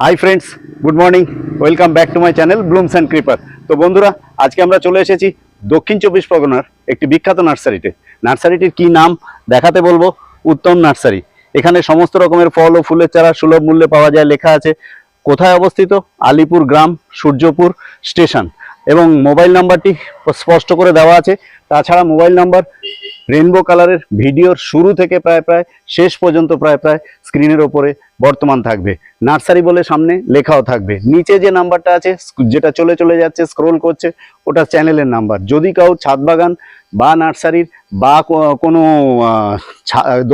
Hi friends good morning welcome back to my channel Blooms and Creeper তো বন্ধুরা, আজকে আমরা চলে এসেছি দক্ষিণ চব্বিশ পরগনার একটি বিখ্যাত নার্সারিতে। নার্সারিটির কি নাম দেখাতে বলব? উত্তম নার্সারি। এখানে সমস্ত রকমের ফল ও ফুলের চারা সুলভ মূল্যে পাওয়া যায় লেখা আছে, কোথায় অবস্থিত? আলিপুর গ্রাম, সূর্যপুর স্টেশন। এবং মোবাইল নাম্বারটি স্পষ্ট করে দেওয়া আছে। তাছাড়া মোবাইল নাম্বার রেনবো কালারের ভিডিওর শুরু থেকে প্রায় প্রায়, শেষ পর্যন্ত প্রায় প্রায় স্ক্রিনের ওপরে বর্তমান থাকবে। নার্সারি বলে সামনে লেখাও থাকবে। নিচে যে নাম্বারটা আছে যেটা চলে চলে যাচ্ছে, স্ক্রোল করছে, ওটা চ্যানেলের নাম্বার। যদি কাউ ছাদ বাগান বা নার্সারির বা কোনো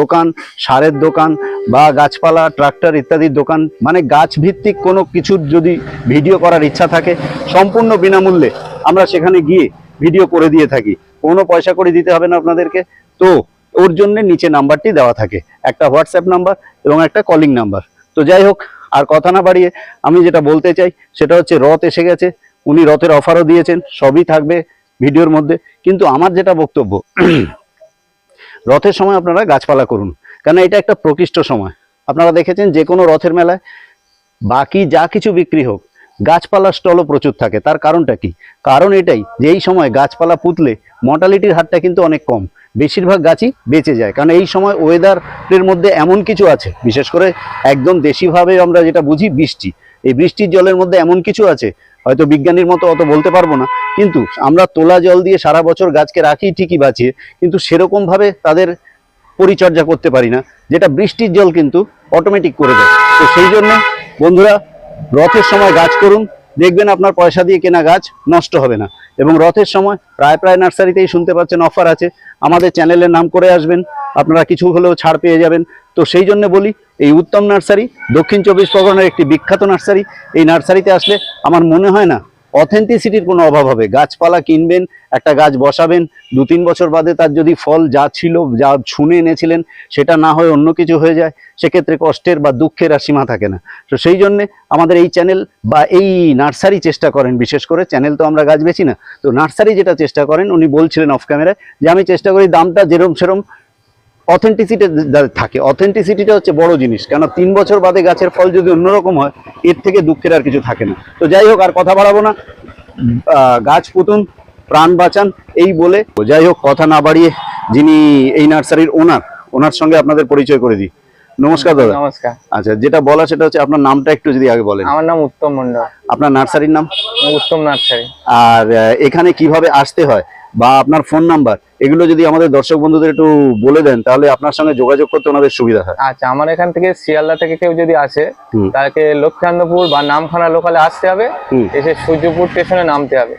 দোকান, সারের দোকান বা গাছপালা, ট্রাক্টর ইত্যাদির দোকান মানে গাছ ভিত্তিক কোনো কিছুর যদি ভিডিও করার ইচ্ছা থাকে, সম্পূর্ণ বিনামূল্যে আমরা সেখানে গিয়ে ভিডিও করে দিয়ে থাকি। কোনো পয়সা করে দিতে হবে না আপনাদেরকে। তো ওর জন্য নিচে নাম্বারটি দেওয়া থাকে। একটা হোয়াটসঅ্যাপ নাম্বার এবং একটা কলিং নাম্বার। তো যাই হোক, আর কথা না বাড়িয়ে আমি যেটা বলতে চাই, সেটা হচ্ছে রথ এসে গেছে। উনি রথের অফারও দিয়েছেন, সবই থাকবে ভিডিওর মধ্যে। কিন্তু আমার যেটা বক্তব্য, রথের সময় আপনারা গাছপালা করুন। কেন এটা একটা প্রকৃষ্ট সময়। আপনারা দেখেছেন যে কোনো রথের মেলায় বাকি যা কিছু বিক্রি হোক গাছপালার স্টলও প্রচুর থাকে। তার কারণটা কি? কারণ এটাই যে এই সময় গাছপালা পুতলে মর্টালিটির হারটা কিন্তু অনেক কম। বেশিরভাগ গাছই বেঁচে যায়। কারণ এই সময় ওয়েদারের মধ্যে এমন কিছু আছে, বিশেষ করে একদম দেশিভাবে আমরা যেটা বুঝি বৃষ্টি। এই বৃষ্টির জলের মধ্যে এমন কিছু আছে, হয়তো বিজ্ঞানীর মতো অত বলতে পারব না, কিন্তু আমরা তোলা জল দিয়ে সারা বছর গাছকে রাখি ঠিকই বাঁচিয়ে, কিন্তু সেরকমভাবে তাদের পরিচর্যা করতে পারি না, যেটা বৃষ্টির জল কিন্তু অটোমেটিক করে দেয়। তো সেই জন্য বন্ধুরা রথের সময় গাছ করুন, দেখবেন আপনার পয়সা দিয়ে কেনা গাছ নষ্ট হবে না। এবং রথের সময় প্রায় প্রায় নার্সারিতেই শুনতে পাচ্ছেন, অফার আছে। আমাদের চ্যানেলের নাম করে আসবেন, আপনারা কিছু হলেও ছাড় পেয়ে যাবেন। তো সেই জন্য বলি, এই উত্তম নার্সারি, দক্ষিণ চব্বিশ পরগনার একটি বিখ্যাত নার্সারি, এই নার্সারিতে আসলে আমার মনে হয় না অথেন্টিসিটির কোনো অভাব হবে। গাছপালা কিনবেন, একটা গাছ বসাবেন, দু তিন বছর বাদে তার যদি ফল যা ছিল, যা শুনে এনেছিলেন, সেটা না হয় অন্য কিছু হয়ে যায়, সেক্ষেত্রে কষ্টের বা দুঃখের আর সীমা থাকে না। তো সেই জন্যে আমাদের এই চ্যানেল বা এই নার্সারি চেষ্টা করেন, বিশেষ করে চ্যানেল তো আমরা গাছ বেছি না, তো নার্সারি যেটা চেষ্টা করেন, উনি বলছিলেন অফ ক্যামেরায় যে, আমি চেষ্টা করি দামটা যেরম সেরম অথেন্টিসিটি থাকে। অথেন্টিসিটিটা হচ্ছে বড় জিনিস কেন তিন বছর বাদে গাছের ফল যদি অন্যরকম হয় এর থেকে দুঃখের আর কিছু থাকে না। তো যাই হোক আর কথা বাড়াবো না। গাছ পুতুন প্রাণ বাঁচান এই বলে। যাই হোক কথা না বাড়িয়ে যিনি এই নার্সারির ওনার ওনার সঙ্গে আপনাদের পরিচয় করে দিই। নমস্কার দাদা। নমস্কার। আচ্ছা যেটা বলা সেটা হচ্ছে আপনার নামটা একটু যদি আগে বলেন। আমার নাম উত্তম মন্ডল আপনার নার্সারির নাম? উত্তম নার্সারি। আর এখানে কীভাবে আসতে হয়? বা আপনার ফোন নাম্বার এগুলো যদি আমাদের দর্শক বন্ধুদের একটু বলে দেন তাহলে আপনার সঙ্গে যোগাযোগ করতে ওনাদের সুবিধা হয়। আচ্ছা আমার এখান থেকে শিয়ালদা থেকে কেউ যদি আসে। তাকে লক্ষ্মীকান্তপুর বা নামখানা লোকালে আসতে হবে। এসে সূর্যপুর স্টেশনে নামতে হবে।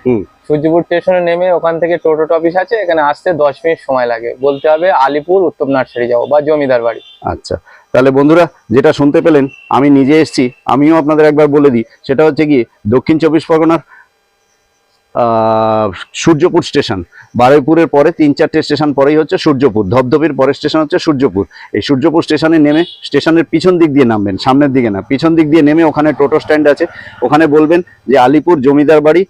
সূর্যপুর স্টেশনে নেমে ওখান থেকে টোটো অফিস আছে এখানে আসতে দশ মিনিট সময় লাগে। বলতে হবে আলিপুর উত্তম নার্সারি যাব বা জমিদার বাড়ি। আচ্ছা তাহলে বন্ধুরা যেটা শুনতে পেলেন আমি নিজে এসেছি আমিও আপনাদের একবার বলে দিই সেটা হচ্ছে কি দক্ষিণ চব্বিশ পরগনার সূর্যপুর স্টেশন। বারুইপুরের পরে তিন চারটে স্টেশন পরেই হচ্ছে সূর্যপুর। ধবধবির পরের স্টেশন হচ্ছে সূর্যপুর। এই সূর্যপুর স্টেশনে নেমে স্টেশনের পিছন দিক দিয়ে নামবেন সামনের দিকে না। পিছন দিক দিয়ে নেমে ওখানে টোটো স্ট্যান্ড আছে। ওখানে বলবেন যে আলিপুর জমিদার বাড়ি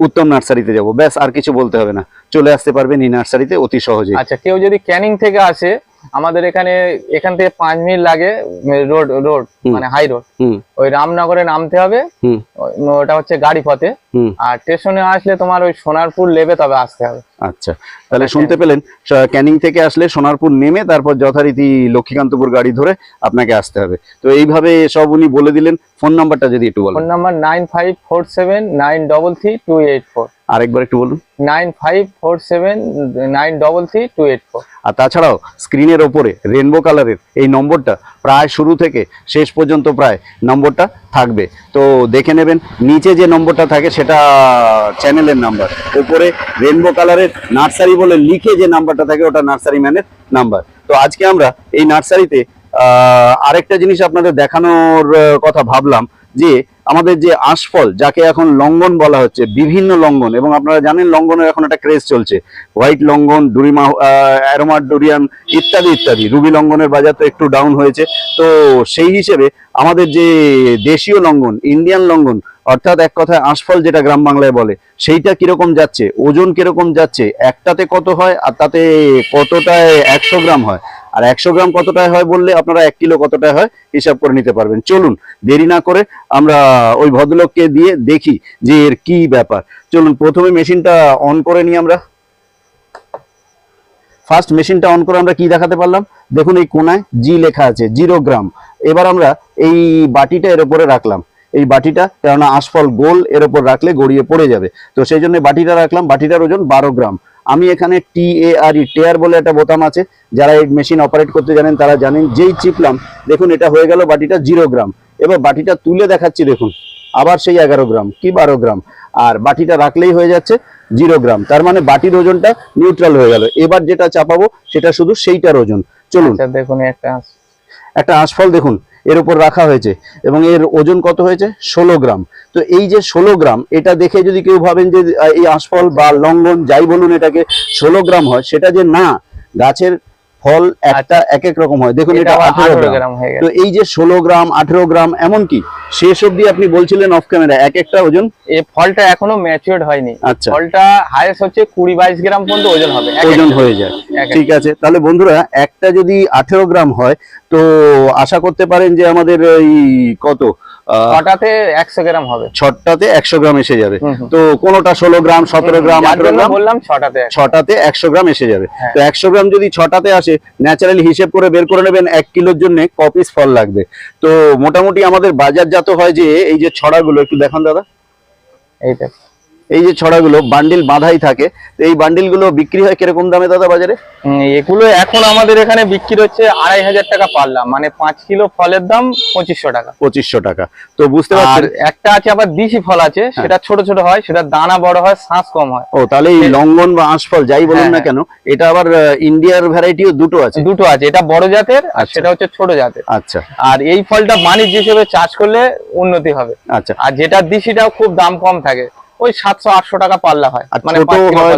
উত্তম নার্সারিতে যাব। ব্যাস আর কিছু বলতে হবে না। চলে আসতে পারবেন এই নার্সারিতে অতি সহজে আচ্ছা কেউ যদি ক্যানিং থেকে আসে আমাদের এখানে এখান থেকে পাঁচ মিনিট লাগে রোড রোড মানে হাই রোড হুম। ওই রামনগরে নামতে হবে। ওটা হচ্ছে গাড়ি পথে আর স্টেশনে আসলে তোমার ওই সোনারপুর লেবে তবে আসতে হবে। আচ্ছা তাহলে শুনতে পেলেন ক্যানিং থেকে আসলে সোনারপুর নেমে তারপর যথারীতি লক্ষ্মীকান্তপুর গাড়ি ধরে আপনাকে আসতে হবে। তো এইভাবে সব উনি বলে দিলেন ফোন নাম্বারটা যদি একটু বলেন। Phone number nine five four seven nine double three two eight four. আরেকবার একটু বলুন। Nine five four seven nine double three two eight four. আর তাছাড়াও স্ক্রিনের ওপরে রেনবো কালারের এই নম্বরটা প্রায় শুরু থেকে শেষ পর্যন্ত প্রায় নম্বরটা থাকবে। তো দেখে নেবেন, নিচে যে নম্বরটা থাকে সেটা চ্যানেলের নাম্বার উপরে রেনবো কালারের নার্সারি বলে লিখে যে নাম্বারটা থাকে, ওটা নার্সারি ম্যানের নাম্বার তো আজকে আমরা এই নার্সারিতে আরেকটা জিনিস আপনাদের দেখানোর কথা ভাবলাম। যে আমাদের যে আশফল, যাকে এখন লঙ্ঘন বলা হচ্ছে, বিভিন্ন লঙ্ঘন এবং আপনারা জানেন লঙ্ঘনের এখন একটা ক্রেজ চলছে। হোয়াইট লঙ্ঘন ডুরিমা অ্যারোমার ডুরিয়ান ইত্যাদি ইত্যাদি। রুবি লঙ্ঘনের বাজার তো একটু ডাউন হয়েছে। তো সেই হিসেবে আমাদের যে দেশীয় লঙ্ঘন ইন্ডিয়ান লঙ্ঘন অর্থাৎ এক কথায় আশফল যেটা গ্রাম বাংলায় বলে, সেইটা কীরকম যাচ্ছে? ওজন কীরকম যাচ্ছে? একটাতে কত হয়? আর তাতে কতটায় একশো গ্রাম হয়? আর একশো গ্রাম কতটায় হয় বললে আপনারা এক কিলো কতটায় হয় হিসাব করে নিতে পারবেন। চলুন, দেরি না করে আমরা ওই ভদ্রলোককে দিয়ে দেখি যে এর কি ব্যাপার। চলুন, প্রথমে মেশিনটা অন করে নিই আমরা। ফার্স্ট মেশিনটা অন করে আমরা কি দেখাতে পারলাম? দেখুন, এই কোনায় জি লেখা আছে জিরো গ্রাম এবার আমরা এই বাটিটা এর উপরে রাখলাম। এই বাটিটা, কেননা আশফল গোল এর উপর রাখলে গড়িয়ে পড়ে যাবে। তো সেই জন্য বাটিটা রাখলাম, বাটিটার ওজন বারো গ্রাম। আমি এখানে টি এ আর ই টেয়ার বলে একটা বোতাম আছে। যারা এই মেশিন অপারেট করতে জানেন, তারা জানেন, যেই চিপলাম দেখুন, এটা হয়ে গেল বাটিটা জিরো গ্রাম এবার বাটিটা তুলে দেখাচ্ছি, দেখুন, আবার সেই এগারো গ্রাম কি বারো গ্রাম আর বাটিটা রাখলেই হয়ে যাচ্ছে জিরো গ্রাম তার মানে বাটির ওজনটা নিউট্রাল হয়ে গেল। এবার যেটা চাপাবো, সেটা শুধু সেইটার ওজন। চলুন। আচ্ছা দেখুন, একটা একটা আঁশফল দেখুন, এর উপর রাখা হয়েছে এবং এর ওজন কত হয়েছে? ষোলো গ্রাম। তো এই যে ষোলো গ্রাম, এটা দেখে যদি কেউ ভাবেন যে এই আঁশফল বা লঙ্ঘন যাই বলুন এটাকে, ষোলো গ্রাম হয়, সেটা যে না, গাছের ফল একটা এক এক রকম হয়। দেখুন এটা আঠেরো গ্রাম। তো এই যে ষোলো গ্রাম আঠেরো গ্রাম এমনকি শেষ অবধি আপনি বলছিলেন অফ ক্যামেরা এক একটা ওজন? এই ফলটা এখনও ম্যাচিওর্ড হয়নি। আচ্ছা। ফলটা হাইয়েস্ট হচ্ছে কুড়ি বাইশ গ্রাম পর্যন্ত ওজন হবে। ওজন হয়ে যায়। ঠিক আছে। তাহলে বন্ধুরা একটা যদি আঠেরো গ্রাম হয় তো আশা করতে পারেন যে আমাদের এই কত? ছটাতে একশো গ্রাম হবে ছটাতে একশো গ্রাম এসে যাবে। তো কোনোটা ষোলো গ্রাম সতেরো গ্রাম আঠেরো গ্রাম বললাম ছটাতে একশো। ছটাতে একশো গ্রাম এসে যাবে হ্যাঁ। তো একশো গ্রাম যদি ছটাতে আসে ন্যাচারালি হিসেব করে বের করে নেবেন এক কিলোর জন্য কপিস ফল লাগবে তো মোটামুটি আমাদের বাজারজাত হয় যে এই যে ছড়াগুলো একটু দেখান দাদা এই দেখো এই যে ছড়াগুলো বান্ডিল বাঁধাই থাকে তো এই বান্ডিলগুলো বিক্রি হয় কীরকম দামে দাদা বাজারে? এগুলো এখন আমাদের এখানে বিক্রি হচ্ছে আড়াই হাজার টাকা পারলাম মানে পাঁচ কিলো ফলের দাম পঁচিশশো টাকা। পঁচিশশো টাকা। তো বুঝতে পারছেন? একটা আছে আবার দেশি ফল আছে হ্যাঁ। সেটা ছোট ছোট হয় সেটা দানা বড় হয় শ্বাস কম হয়। ও তাহলে এই লঙ্ঘন বা আঁশফল যাই বলুন না হ্যাঁ। কেন এটা আবার ইন্ডিয়ার ভ্যারাইটিও দুটো আছে। দুটো আছে এটা বড় জাতের আর আচ্ছা। সেটা হচ্ছে ছোট জাতের। আচ্ছা। আর এই ফলটা বাণিজ্য হিসেবে চাষ করলে উন্নতি হবে। আচ্ছা। আর যেটা দিশিটাও খুব দাম কম থাকে। ওই সাতশো আটশো টাকা পাল্লা হয়। মানে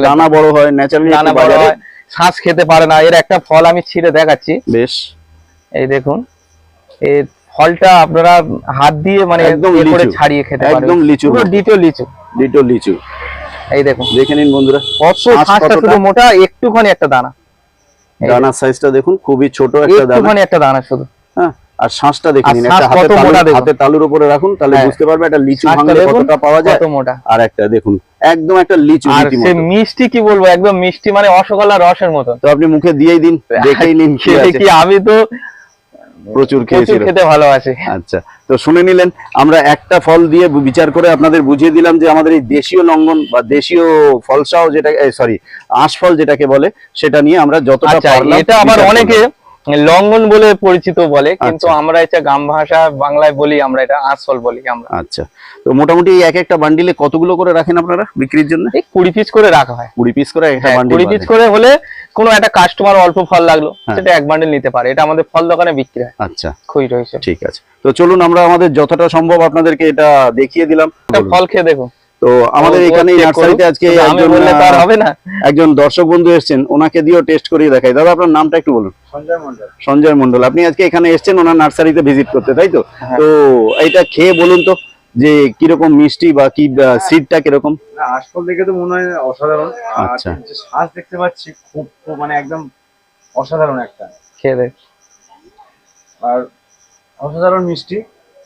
দানা বড় হয় ন্যাচারালি দানা বড় হয় শ্বাস খেতে পারে না। এর একটা ফল আমি ছিঁড়ে দেখাচ্ছি। বেশ। এই দেখুন এই ফলটা আপনারা হাত দিয়ে মানে একদম করে ছাড়িয়ে খেতে একদম লিচু দ্বিতীয় লিচু। লিটল লিচু। এই দেখুন। দেখে নিন বন্ধুরা কত শ্বাসটা শুধু মোটা একটুখানি একটা দানা। দানার সাইজটা দেখুন খুবই ছোট একটা দানা। একটুখানি একটা দানা শুধু। আর শ্বাসটা দেখে নিন একটা হাতে তালু। হাতে তালুর উপরে রাখুন তাহলে হ্যাঁ। বুঝতে পারবে একটা লিচু ভাঙলে কতটা পাওয়া যায়। মোটা। আর একটা দেখুন একদম একটা লিচু আর সে মিষ্টি কি বলব একদম মিষ্টি মানে অসগোল্লা রসের মতন তো আপনি মুখে দিয়েই দিন দেখেই নিন কি আছে। কি আমি তো প্রচুর খেয়েছিল খেতে ভালোবাসি। আচ্ছা তো শুনে নিলেন আমরা একটা ফল দিয়ে বিচার করে আপনাদের বুঝিয়ে দিলাম যে আমাদের এই দেশীয় লঙ্ঘন বা দেশীয় ফলসাও যেটা সরি আঁশফল যেটাকে বলে সেটা নিয়ে আমরা যতটা আচ্ছা পারলাম এটা আবার অনেকে। লঙ্ঘন বলে পরিচিত বলে কিন্তু আচ্ছা। আমরা এটা গ্রাম ভাষা বাংলায় বলি আমরা এটা আঁশফল বলি আমরা। আচ্ছা। তো মোটামুটি এক একটা বান্ডিলে কতগুলো করে রাখেন আপনারা বিক্রির জন্য? কুড়ি পিস করে রাখা হয়। কুড়ি পিস করে একটা হ্যাঁ, বান্ডিল কুড়ি পিস করে হলে কোনো একটা কাস্টমার অল্প ফল লাগল হ্যাঁ। সেটা এক বান্ডিল নিতে পারে। এটা আমাদের ফল দোকানে বিক্রি হয়। আচ্ছা। খুচরো হিসেবে ঠিক আছে। তো চলুন আমরা আমাদের যতটা সম্ভব আপনাদেরকে এটা দেখিয়ে দিলাম। একটা ফল খেয়ে দেখুন। তো আমাদের এখানে নার্সারিতে। আজকে একজন বললে তো আর আহ, হবে না। একজন দর্শক বন্ধু এসেছেন ওনাকে দিয়েও টেস্ট করিয়ে দেখাই। দাদা আপনার নামটা একটু বলুন। সঞ্জয় মন্ডল সঞ্জয় মন্ডল আপনি আজকে এখানে এসেছেন ওনার নার্সারিতে ভিজিট করতে তাই তো? হ্যাঁ। তো এটা খেয়ে বলুন তো যে কীরকম মিষ্টি বা কি সিডটা কীরকম? না আশফল দেখে তো মনে হয় অসাধারণ। আচ্ছা। শ্বাস দেখতে পাচ্ছি খুব খুব মানে একদম অসাধারণ একটা। খেয়ে দেখ। আর অসাধারণ মিষ্টি।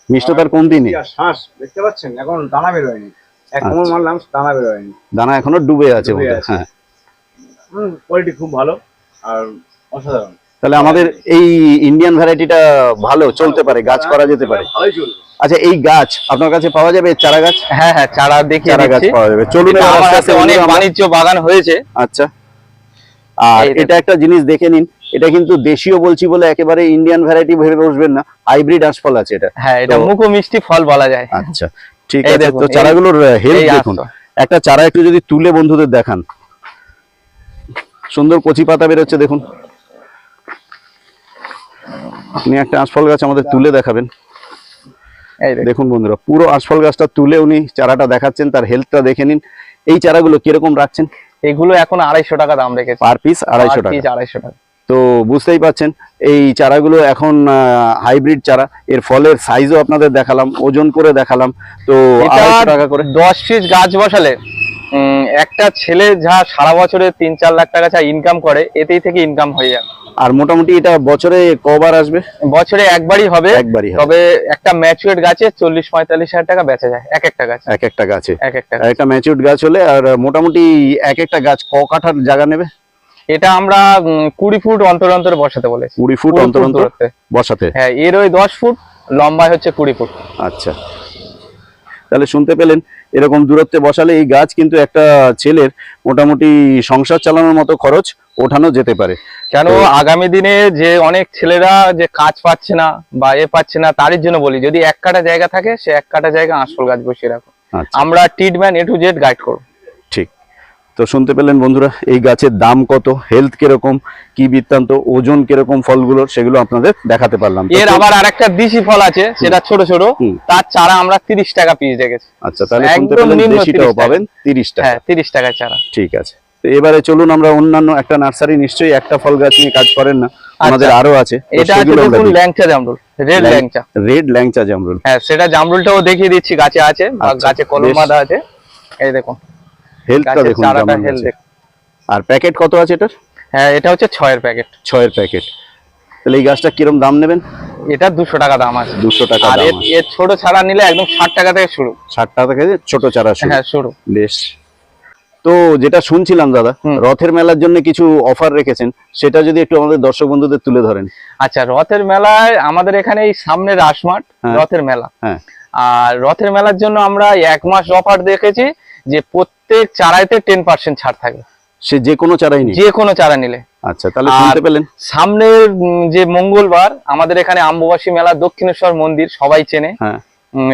মিষ্টতার কমতি নেই। শ্বাস দেখতে পাচ্ছেন এখন দানা বেরোয়নি এক আচ্ছা। কোমর মারলাম দানা বেরোয়নি দানা এখনও ডুবে আছে। হ্যাঁ। কোয়ালিটি খুব ভালো আর অসাধারণ। তাহলে আমাদের এই ইন্ডিয়ান ভ্যারাইটিটা ভালো চলতে পারে গাছ করা যেতে পারে। আচ্ছা এই গাছ আপনার কাছে পাওয়া যাবে চারা গাছ? হ্যাঁ হ্যাঁ চারা চারা গাছ পাওয়া যাবে। চলুন আমার অনেক বাণিজ্য বাগান হয়েছে। আচ্ছা। আর এটা একটা জিনিস দেখে নিন এটা কিন্তু দেশীয় বলছি বলে একেবারে ইন্ডিয়ান ভ্যারাইটি ভেবে বসবেন না। হাইব্রিড আঁশফল আছে এটা। হ্যাঁ এটা মুখো মিষ্টি ফল বলা যায়। আচ্ছা। ঠিক আছে তো চারাগুলোর হেলথ দেখুন। একটা চারা একটু যদি তুলে বন্ধুদের দেখান। সুন্দর কচি পাতা বেরোচ্ছে দেখুন। আপনি একটা আঁশফল গাছ আমাদের তুলে দেখাবেন। এই দেখুন। দেখুন বন্ধুরা পুরো আঁশফল গাছটা তুলে উনি চারাটা দেখাচ্ছেন তার হেলথটা দেখে নিন। এই চারাগুলো কীরকম রাখছেন? এগুলো এখন আড়াইশো টাকা দাম রেখেছে। পার পিস আড়াইশো টাকা। আড়াইশো টাকা। তো বুঝতেই পাচ্ছেন এই চারাগুলো এখন হাইব্রিড চারা এর ফলের সাইজও আপনাদের দেখালাম ওজন করে দেখালাম তো টাকা করে। দশ পিস গাছ বসালে একটা ছেলে যা সারা বছরে তিন চার লাখ টাকা যা ইনকাম করে এতেই থেকে ইনকাম হয়ে যাবে। আর মোটামুটি এটা বছরে কবার আসবে? বছরে একবারই হবে একবারই তবে একটা ম্যাচুয়েট গাছে চল্লিশ পঁয়তাল্লিশ হাজার টাকা বেচা যায় এক একটা গাছ। এক একটা গাছে। এক একটা একটা ম্যাচিউরড গাছ হলে আর মোটামুটি এক একটা গাছ ক কাঠার জায়গা নেবে? এটা আমরা কুড়ি ফুট অন্তর অন্তর বসাতে বলেছি। কুড়ি ফুট অন্তর অন্তর। বসাতে? হ্যাঁ এর ওই দশ ফুট লম্বায় হচ্ছে কুড়ি ফুট। আচ্ছা। তাহলে শুনতে পেলেন এরকম দূরত্বে বসালে এই গাছ কিন্তু একটা ছেলের মোটামুটি সংসার চালানোর মতো খরচ ওঠানো যেতে পারে। কেন আগামী দিনে যে অনেক ছেলেরা যে কাজ পাচ্ছে না বা এ পাচ্ছে না তারই জন্য বলি যদি এক কাটা জায়গা থাকে সে এক কাটা জায়গা আসল গাছ বসিয়ে রাখো আচ্ছা। আমরা treatment A to Z guide করব। তো শুনতে পেলেন বন্ধুরা এই গাছের দাম কত হেলথ কীরকম কি বৃত্তান্ত ওজন কীরকম ফলগুলোর সেগুলো আপনাদের দেখাতে পারলাম। এর আবার আরেকটা দিশি ফল আছে সেটা ছোট ছোট তার চারা আমরা তিরিশ টাকা পিস রেখেছি আচ্ছা তাহলে শুনতে পেলেন দেশিটাও পাবেন তিরিশ টাকা। হ্যাঁ তিরিশ টাকার চারা। ঠিক আছে। তো এবারে চলুন আমরা অন্যান্য একটা নার্সারি নিশ্চয়ই একটা ফল গাছ নিয়ে কাজ করেন না আমাদের আরও আছে এটা আছে দেখুন ল্যাংচা জামরুল রেড ল্যাংচা। রেড ল্যাংচা জামরুল। হ্যাঁ সেটা জামরুলটাও দেখিয়ে দিচ্ছি গাছে আছে আচ্ছা, গাছে কলম বাঁধা আছে। এই দেখুন। হেলথটা দেখুন চারাটা কেমন হেল আছে। দেখুন। আর প্যাকেট কত আছে এটার? হ্যাঁ এটা হচ্ছে ছয়ের প্যাকেট ছয়ের প্যাকেট তাহলে এই গাছটা কিরম দাম নেবেন? এটা দুশো টাকা দাম আছে। দুশো টাকা আর দাম এর- ছোট ছাড়া নিলে একদম ষাট টাকা থেকে শুরু। ষাট টাকা থেকে ছোট চারা শুরু। হ্যাঁ শুরু। বেশ। তো যেটা শুনছিলাম দাদা রথের মেলার জন্য কিছু অফার রেখেছেন সেটা যদি একটু আমাদের দর্শক বন্ধুদের তুলে ধরেন। আচ্ছা রথের মেলায় আমাদের এখানে এই সামনে রাসমাট হ্যাঁ। রথের মেলা। হ্যাঁ। আর রথের মেলার জন্য আমরা এক মাস অফার দেখেছি যে প্রত্যেক চারাইতে টেন পার্সেন্ট ছাড় থাকে সে যে কোনো চারাই যে কোনো চারা নিলে। আচ্ছা তাহলে শুনতে পেলেন? সামনের যে মঙ্গলবার আমাদের এখানে আম্বুবাসী মেলা দক্ষিণেশ্বর মন্দির সবাই চেনে। হ্যাঁ।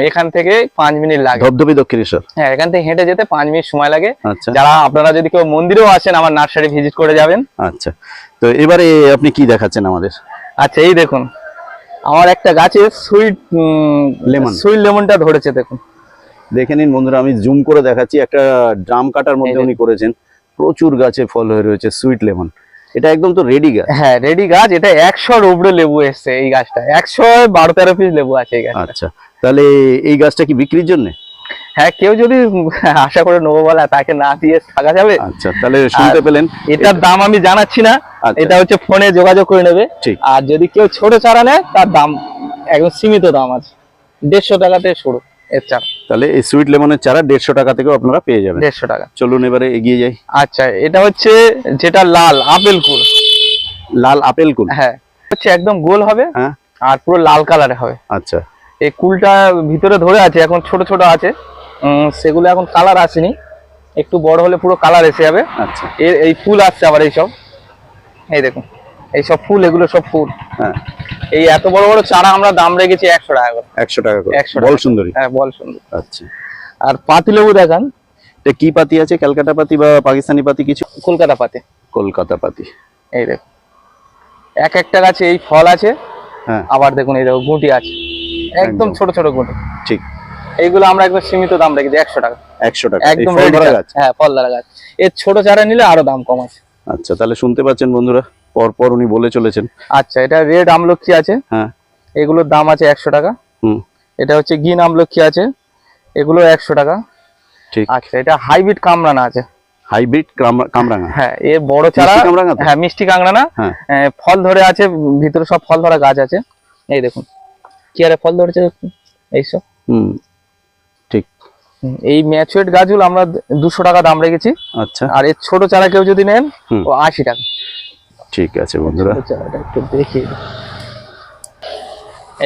এখান থেকে পাঁচ মিনিট লাগে। ধবধবি দক্ষিণেশ্বর? হ্যাঁ এখান থেকে হেঁটে যেতে পাঁচ মিনিট সময় লাগে। আচ্ছা। যারা আপনারা যদি কেউ মন্দিরেও আসেন আমার নার্সারি ভিজিট করে যাবেন। আচ্ছা। তো এবারে আপনি কি দেখাচ্ছেন আমাদের? আচ্ছা এই দেখুন। আমার একটা গাছে সুইট লেমন। সুইট লেমনটা ধরেছে দেখুন। দেখে নিন বন্ধুরা আমি জুম করে দেখাচ্ছি। একটা ড্রাম কাটার মধ্যে উনি করেছেন। প্রচুর গাছে ফল হয়ে রয়েছে সুইট লেমন এটা একদম তো রেডি গাছ। হ্যাঁ রেডি গাছ। এটা একশোর উপরে লেবু এসছে এই গাছটা। একশো বারো তেরো পিস লেবু আছে এই গাছ আচ্ছা তাহলে এই গাছটা কি বিক্রির জন্য? হ্যাঁ কেউ যদি আশা করে নেব বলে তাকে না দিয়ে থাকা যাবে। আচ্ছা তাহলে শুনতে পেলেন। এটার দাম আমি জানাচ্ছি না। আচ্ছা। এটা হচ্ছে ফোনে যোগাযোগ করে নেবে। ঠিক। আর যদি কেউ ছোট চারা নেয় তার দাম একদম সীমিত দাম আছে। দেড়শো টাকাতে শুরু। এর চারা। তাহলে এই সুইট লেমনের চারা দেড়শো টাকা থেকেও আপনারা পেয়ে যাবেন। দেড়শো টাকা। চলুন এবারে এগিয়ে যাই। আচ্ছা এটা হচ্ছে যেটা লাল আপেল কুল। লাল আপেল কুল? হ্যাঁ হচ্ছে একদম গোল হবে হ্যাঁ। আর পুরো লাল কালারে হবে। আচ্ছা। এই কুলটা ভিতরে ধরে আছে এখন ছোট ছোট আছে। সেগুলো এখন কালার আসেনি। একটু বড় হলে পুরো কালার এসে যাবে। আচ্ছা। এর এই ফুল আসছে আবার এইসব। এই দেখুন। এইসব ফুল এগুলো সব ফুল। হ্যাঁ। এই এত বড় বড় চারা আমরা দাম রেখেছি একশো টাকা করে। একশো টাকা করে। 100 বল সুন্দরী। হ্যাঁ বল সুন্দর। আচ্ছা। আর পাতি লেবু দেখান। এটা কি পাতি আছে? ক্যালকাটা পাতি বা পাকিস্তানি পাতি কিছু? কলকাতা পাতি। কলকাতা পাতি। এই দেখুন। এক একটা গাছে এই ফল আছে। হ্যাঁ। আবার দেখুন এই দেখুন গুটি আছে। একদম। ছোট ছোট গুটি। ঠিক। এইগুলো আমরা একদম সীমিত দাম রেখেছি একশো টাকা। একশো টাকা। একদম ফল ধরা গাছ? হ্যাঁ ফল ধরা গাছ। এর ছোট চারা নিলে আরও দাম কম আছে। আচ্ছা তাহলে শুনতে পাচ্ছেন বন্ধুরা পর পর উনি বলে চলেছেন। আচ্ছা এটা রেড আমলক্ষী আছে। হ্যাঁ। এগুলোর দাম আছে একশো টাকা। হুম। এটা হচ্ছে গিন আমলক্ষী আছে। এগুলো একশো টাকা। ঠিক। আচ্ছা এটা হাইব্রিড কামরানা আছে। হাইব্রিড কামরাঙা? হ্যাঁ এ বড় চারা। হ্যাঁ মিষ্টি হ্যাঁ। ফল ধরে আছে ভিতরে সব ফল ধরা গাছ আছে। এই দেখুন কি আরে ফল ধরেছে? এইসব হুম, এই ম্যাচুয়েট গাছগুলো আমরা দুশো টাকা দাম রেখেছি। আচ্ছা। আর এর ছোট চারা কেউ যদি নেন ও আশি টাকা। ঠিক আছে বন্ধুরা। চারাটা একটু দেখি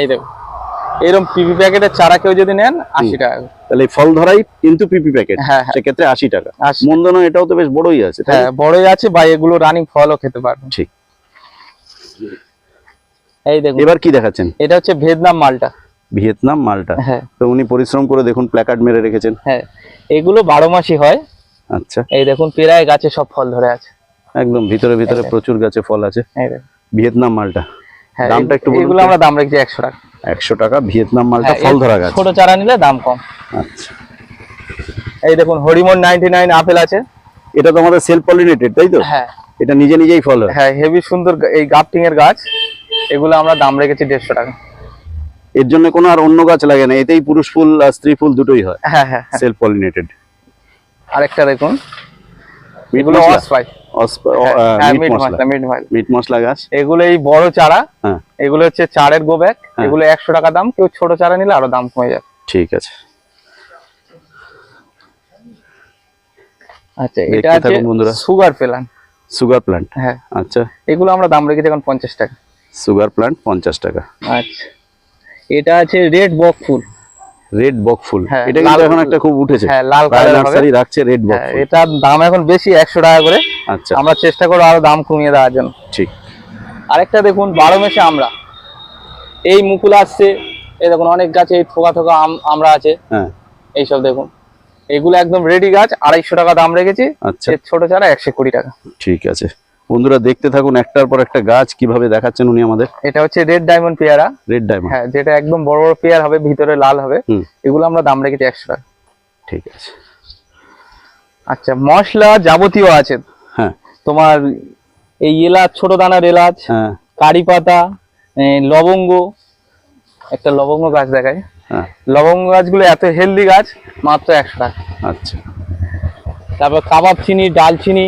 এই দেখুন এরকম পিপি প্যাকেটের চারা কেউ যদি নেন আশি টাকা। তাহলে ফল ধরাই কিন্তু পিপি প্যাকেট হ্যাঁ সেক্ষেত্রে আশি টাকা। মন্দ নয় এটাও তো বেশ বড়ই আছে হ্যাঁ বড়ই আছে বা এগুলো রানিং ফলও খেতে পারবেন ঠিক। এই দেখুন। এবার কি দেখাচ্ছেন? এটা হচ্ছে ভিয়েতনাম মালটা। ভিয়েতনাম মালটা। হ্যাঁ। তো উনি পরিশ্রম করে দেখুন প্ল্যাকার্ড মেরে রেখেছেন। হ্যাঁ এগুলো বারো মাসই হয়। আচ্ছা। এই দেখুন পেরায় গাছে সব ফল ধরে আছে। একদম ভিতরে ভিতরে হ্যাঁ। প্রচুর গাছে ফল আছে। ভিয়েতনাম মালটা। হ্যাঁ দামটা একটু এগুলো আমরা দাম রেখেছি একশো টাকা। একশো টাকা ভিয়েতনাম মালটা হ্যাঁ, ফল ধরা গাছ। ছোট চারা নিলে দাম কম। আচ্ছা। এই দেখুন হরিমন নাইনটি নাইন আপেল আছে। এটা তো আমাদের সেলফ পলিনেটেড তাই তো? হ্যাঁ। এটা নিজে নিজেই ফল হয়। হ্যাঁ হেভি সুন্দর এই এর গাছ। এগুলো আমরা দাম রেখেছি দেড়শো টাকা। এর জন্য কোনো আর অন্য গাছ লাগে না এতেই পুরুষ ফুল আর স্ত্রী ফুল দুটোই হয়। হ্যাঁ হ্যাঁ। সেলফ পলিনেটেড আরেকটা দেখুন। এগুলো অসপাই। হ্যাঁ, হ্যাঁ, মিট মশলা। মশলা মিট মশলা। গাছ? এগুলো এই বড় চারা এগুলো হচ্ছে চারের গো ব্যাগ হ্যাঁ। এগুলো একশো টাকা দাম কেউ ছোট চারা নিলে আরও দাম কমে যাবে। ঠিক আছে। আচ্ছা এটা আছে। সুগার সুগার প্ল্যান্ট হ্যাঁ। আচ্ছা। এগুলো আমরা দাম রেখেছি এখন পঞ্চাশ টাকা। সুগার প্ল্যান্ট পঞ্চাশ টাকা। আচ্ছা। এটা আছে রেড বক ফুল। রেড বক ফুল। হ্যাঁ, এটা কিন্তু এখন একটা খুব উঠেছে। হ্যাঁ লাল কালার নার্সারি রাখছে রেড বক হ্যাঁ, ফুল। এটার দাম এখন বেশি একশো টাকা করে। আচ্ছা। আমরা চেষ্টা করব আরও দাম কমিয়ে দেওয়ার জন্য। ঠিক। আরেকটা দেখুন বারো মেশে আমরা। এই মুকুল আসছে। এই দেখুন অনেক গাছে এই থোকা থোকা আম আমরা আছে। হ্যাঁ। এইসব দেখুন। এগুলো একদম রেডি গাছ আড়াইশো টাকা দাম রেখেছি। আচ্ছা। ছোট চারা একশো কুড়ি টাকা। ঠিক আছে। বন্ধুরা দেখতে থাকুন একটার পর একটা গাছ কীভাবে দেখাচ্ছেন উনি আমাদের। এটা হচ্ছে রেড ডায়মন্ড পেয়ারা। রেড ডায়মন্ড হ্যাঁ যেটা একদম বড় বড় পেয়ার হবে ভিতরে লাল হবে। এগুলো আমরা দাম রেখেছি একশো টাকা। ঠিক আছে। আচ্ছা মশলা যাবতীয় আছে। হ্যাঁ। তোমার এই এলাচ ছোট দানার এলাচ হ্যাঁ। কারি পাতা লবঙ্গ একটা লবঙ্গ গাছ দেখায় হ্যাঁ। লবঙ্গ গাছগুলো এত হেলদি গাছ মাত্র একশো টাকা। আচ্ছা। তারপর কাবাব চিনি ডালচিনি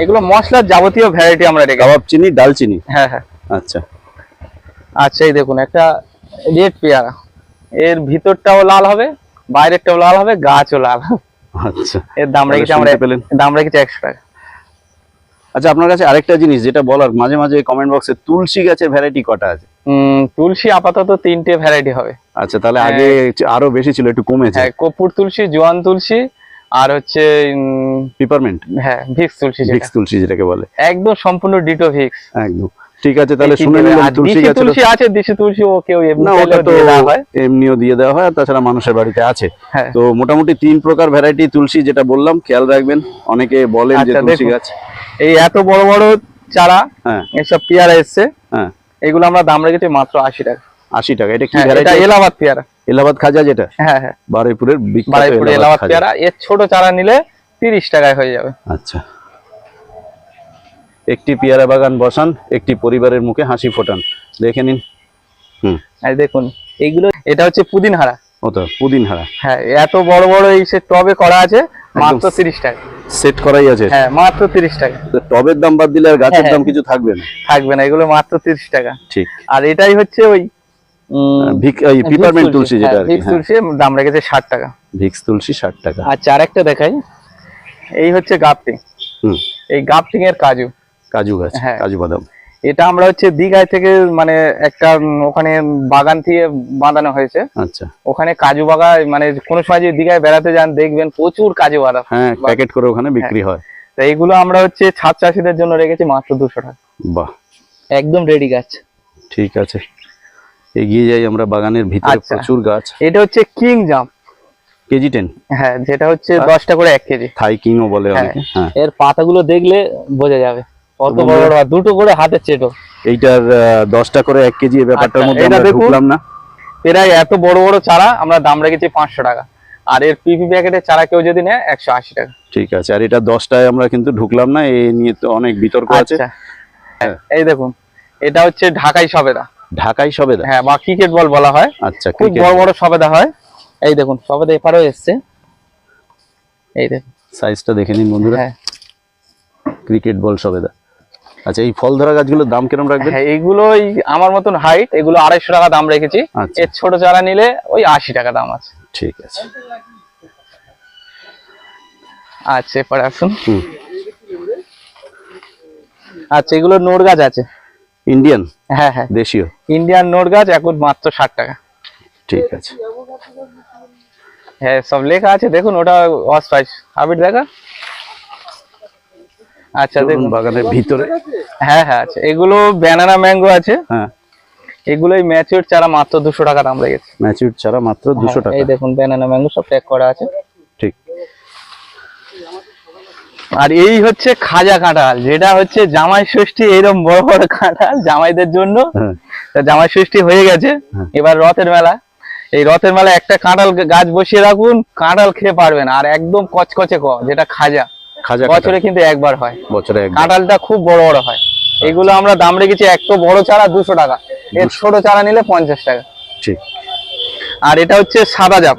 এগুলো মশলার যাবতীয় ভ্যারাইটি আমরা রেখে কাবাব চিনি ডালচিনি? হ্যাঁ হ্যাঁ। আচ্ছা। আচ্ছা এই দেখুন একটা রেড পেয়ারা। এর ভিতরটাও লাল হবে বাইরেরটাও লাল হবে গাছও লাল। আচ্ছা। এর দাম রেখেছি আমরা পেলেন। দাম রেখেছি একশো টাকা। আচ্ছা আপনার কাছে আরেকটা জিনিস যেটা বলার মাঝে মাঝে কমেন্ট বক্সে তুলসী গাছের ভ্যারাইটি কটা আছে? তুলসী আপাতত তিনটে ভ্যারাইটি হবে। আচ্ছা তাহলে হ্যাঁ। আগে আরও বেশি ছিল একটু কমেছে। হ্যাঁ কপুর তুলসী জোয়ান তুলসী আর হচ্ছে পিপারমেন্ট হ্যাঁ ভিক্স তুলসী ভিক্স তুলসী যেটাকে বলে। একদম সম্পূর্ণ ডিটো ভিক্স একদম। ঠিক আছে তাহলে শুনে আর তুলসী গাছের তুলসী আছে দেশি তুলসী ও কেউ এমনি না ওটা তো এমনিও দিয়ে দেওয়া হয় আর তাছাড়া মানুষের বাড়িতে আছে। হ্যাঁ। তো মোটামুটি তিন প্রকার ভ্যারাইটি তুলসী যেটা বললাম খেয়াল রাখবেন অনেকে বলেন যে আচ্ছা, তুলসী গাছ। এই এত বড় বড় চারা হ্যাঁ। এইসব পেয়ারা এসছে। হ্যাঁ। এগুলো আমরা দাম রেখেছি মাত্র আশি টাকা। আশি টাকা। এটা কি ভ্যারাইটি এলাহাবাদ পেয়ারা। এলাহাবাদ খাজা যেটা? হ্যাঁ হ্যাঁ। বারুইপুরের এলাহাবাদ পেয়ারা। এর ছোট চারা নিলে তিরিশ টাকায় হয়ে যাবে। আচ্ছা। একটি পেয়ারা বাগান বসান একটি পরিবারের মুখে হাসি ফোটান। দেখে নিন। হুম। দেখুন এইগুলো এটা হচ্ছে পুদিন হারা ও তো পুদিন হারা হ্যাঁ এত বড় বড় এই সে টবে করা আছে মাত্র তিরিশ টাকা। সেট করাই আছে? হ্যাঁ মাত্র তিরিশ টাকা। টবের দাম বাদ দিলে আর গাছের হ্যাঁ, দাম কিছু থাকবে না? থাকবে না এগুলো মাত্র তিরিশ টাকা। ঠিক। আর এটাই হচ্ছে ওই পিপারমেন্ট তুলসী। যেটা হ্যাঁ, আর কি ভিক্স হ্যাঁ। তুলসী দাম রেখেছে ষাট টাকা। ভিক্স তুলসী টাকা। আচ্ছা আরেকটা দেখাই। এই হচ্ছে গাপটিং। হুম। এই গাপটিং এর কাজু। কাজু গাছ হ্যাঁ। কাজু বাদাম। এটা আমরা হচ্ছে দীঘায় থেকে মানে একটা ওখানে বাগান থেকে বাঁধানো হয়েছে। আচ্ছা। ওখানে কাজু বাগান মানে কোনো সময় যদি দীঘায় বেড়াতে যান দেখবেন প্রচুর কাজু বাদাম। হ্যাঁ প্যাকেট করে ওখানে বিক্রি হয়। তো এইগুলো আমরা হচ্ছে ছাদ চাষিদের জন্য রেখেছি মাত্র দুশো টাকা। বাহ। একদম রেডি গাছ। ঠিক আছে। এগিয়ে যাই আমরা বাগানের ভিতরে আচ্ছা। প্রচুর গাছ। এটা হচ্ছে কিং জাম। KG ten. হ্যাঁ যেটা হচ্ছে। দশটা করে এক কেজি। থাই কিংও বলে হ্যাঁ। অনেকে হ্যাঁ। এর পাতাগুলো দেখলে বোঝা যাবে। কত বড় বড় দুটো করে হাতের চেটো। এইটার দশটা করে এক কেজি এই ব্যাপারটার আচ্ছা, মধ্যে আমরা ঢুকলাম না। এত বড় বড় চারা আমরা দাম রেখেছি পাঁচশো টাকা। আর এর পিপি প্যাকেটের চারা কেউ যদি নেয় একশো আশি টাকা। ঠিক আছে আর এটা দশটায় আমরা কিন্তু ঢুকলাম না এই নিয়ে তো অনেক বিতর্ক আছে। আচ্ছা। এই দেখুন এটা হচ্ছে ঢাকাই সবেদা। ঢাকাই সবেদা? হ্যাঁ বা ক্রিকেট বল বলা হয়। আচ্ছা খুব বড় বড় সবেদা হয়। এই দেখুন সবেদা এপারেও এসছে। এই দেখুন। সাইজটা দেখে নিন বন্ধুরা। হ্যাঁ। ক্রিকেট বল সবেদা। আচ্ছা এই ফল ধরা গাছগুলোর দাম কিরম রাখবেন? হ্যাঁ এইগুলোই আমার মতন হাইট এগুলো আড়াইশো টাকা দাম রেখেছি। আচ্ছা। এর ছোট চারা নিলে ওই আশি টাকা দাম আছে। ঠিক আছে। আচ্ছা এরপরে আসুন। আচ্ছা এগুলো নোট গাছ আছে। ইন্ডিয়ান হ্যাঁ হ্যাঁ। দেশীয়? ইন্ডিয়ান নোট গাছ এখন মাত্র ষাট টাকা। ঠিক আছে। হ্যাঁ সব লেখা আছে। দেখুন ওটা প্রাইস হাবিট দেখা? আচ্ছা দেখুন। বাগানের ভিতরে। হ্যাঁ হ্যাঁ আচ্ছা এগুলো ব্যানানা ম্যাঙ্গো আছে। হ্যাঁ। এগুলোই ম্যাচিউর চারা মাত্র দুশো টাকা দাম রেখেছে। ম্যাচিউর চারা মাত্র দুশো হ্যাঁ, টাকা। এই দেখুন ব্যানানা ম্যাঙ্গো সব প্যাক করা আছে। ঠিক। আর এই হচ্ছে খাজা কাঁঠাল যেটা হচ্ছে জামাই ষষ্ঠী এইরকম বড় বড় কাঁঠাল জামাইদের জন্য। হ্যাঁ। জামাই ষষ্ঠী হয়ে গেছে। হ্যাঁ। এবার রথের মেলা। এই রথের মেলা একটা কাঁঠাল গাছ বসিয়ে রাখুন কাঁঠাল খেয়ে পারবেন। আর একদম কচকচে ক যেটা খাজা। খাজা বছরে কিন্তু একবার হয়। বছরে কাঁঠালটা খুব বড় বড় হয়। এগুলো আমরা দাম রেখেছি একটু বড় চারা দুশো টাকা। এর ছোট চারা নিলে পঞ্চাশ টাকা। ঠিক। আর এটা হচ্ছে সাদা জাম।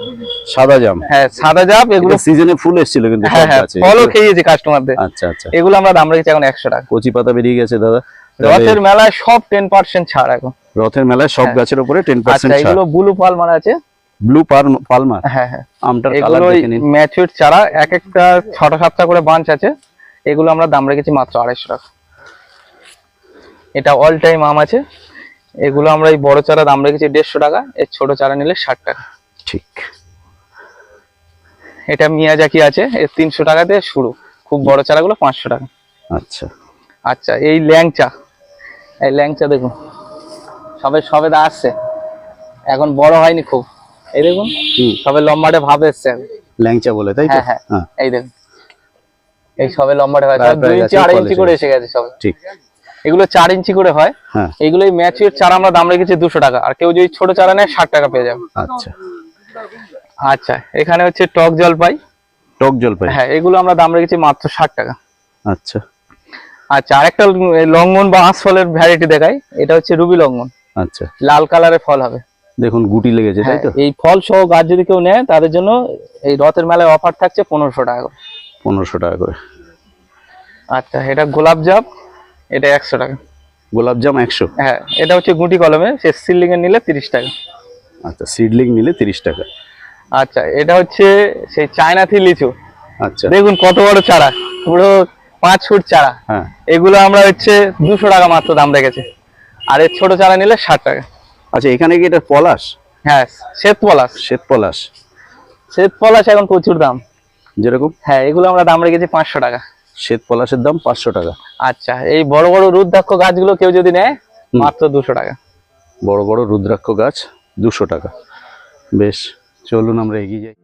সাদা জাম। হ্যাঁ সাদা জাপ এগুলো সিজনে ফুল এসেছিল কিন্তু হ্যাঁ হ্যাঁ ফলও খেয়েছে কাস্টমারদের আচ্ছা আচ্ছা। এগুলো আমরা দাম রেখেছি এখন একশো টাকা। কচি পাতা বেরিয়ে গেছে দাদা। রথের মেলায় সব টেন পার্সেন্ট ছাড় এখন। রথের মেলায় সব হ্যাঁ। গাছের উপরে টেন আচ্ছা পার্সেন্ট এগুলো ব্লু পালমার আছে? ব্লু পালমার হ্যাঁ হ্যাঁ। আমটার কালার দেখে নিন। ম্যাচুর চারা এক একটা ছটা সাতটা করে বাঞ্চ আছে। এগুলো আমরা দাম রেখেছি মাত্র আড়াইশো টাকা। এটা অল টাইম আম আছে। এগুলো আমরা এই বড় চারা দাম রেখেছি দেড়শো টাকা এর ছোট চারা নিলে ষাট টাকা। ঠিক। এটা মিয়াজাকি আছে? এর তিনশো টাকা দিয়ে শুরু। খুব বড় চারাগুলো পাঁচশো টাকা। আচ্ছা। আচ্ছা এই ল্যাংচা। এই ল্যাংচা দেখুন। সবে সবে দা আসছে। এখন বড় হয়নি খুব। এই দেখুন সবে লম্বাটে ভাব এসছে। ল্যাংচা বলে তাই তো? হ্যাঁ হ্যাঁ। হ্যাঁ। এই দেখুন। এই সবে লম্বাটে প্রায় দুই ইঞ্চি আড়াই ইঞ্চি করে এসে গেছে সবে। ঠিক। এগুলো চার ইঞ্চি করে হয়। হ্যাঁ। এগুলো ম্যাচিওর চারা আমরা দাম রেখেছি দুশো টাকা। আর কেউ যদি ছোট চারা নেয় ষাট টাকা পেয়ে যাবে। আচ্ছা। আচ্ছা এখানে হচ্ছে টক জলপাই। টক জলপাই? হ্যাঁ এগুলো আমরা দাম রেখেছি মাত্র ষাট টাকা। আচ্ছা। আচ্ছা আরেকটা লঙ্গন বা আঁশফলের ভ্যারাইটি দেখাই। এটা হচ্ছে রুবি লঙ্গন। আচ্ছা। লাল কালারের ফল হবে। দেখুন গুটি লেগেছে তাই হ্যাঁ, তো এই ফল সহ গাছ যদি কেউ নেয় তাদের জন্য এই রথের মেলায় অফার থাকছে পনেরোশো টাকা করে। পনেরোশো টাকা করে। আচ্ছা এটা গোলাপ জাপ এটা একশো টাকা। গোলাপজাম একশো? হ্যাঁ এটা হচ্ছে গুটি কলমে সে এর নিলে তিরিশ টাকা। আচ্ছা সিডলিং নিলে তিরিশ টাকা। আচ্ছা এটা হচ্ছে সেই চায়না থি লিচু। আচ্ছা। দেখুন কত বড় চারা পুরো পাঁচ ফুট চারা। হ্যাঁ। এগুলো আমরা হচ্ছে দুশো টাকা মাত্র দাম রেখেছি। আর এর ছোট চারা নিলে ষাট টাকা। আচ্ছা এখানে কি এটা পলাশ? হ্যাঁ শ্বেত পলাশ। শ্বেত পলাশ। শ্বেত পলাশ এখন প্রচুর দাম। যেরকম? হ্যাঁ এগুলো আমরা দাম রেখেছি পাঁচশো টাকা। শ্বেত পলাশের দাম পাঁচশো টাকা। আচ্ছা এই বড় বড় রুদ্রাক্ষ গাছগুলো কেউ যদি নেয় মাত্র দুশো টাকা। বড় বড় রুদ্রাক্ষ গাছ দুশো টাকা। বেশ চলুন আমরা এগিয়ে যাই।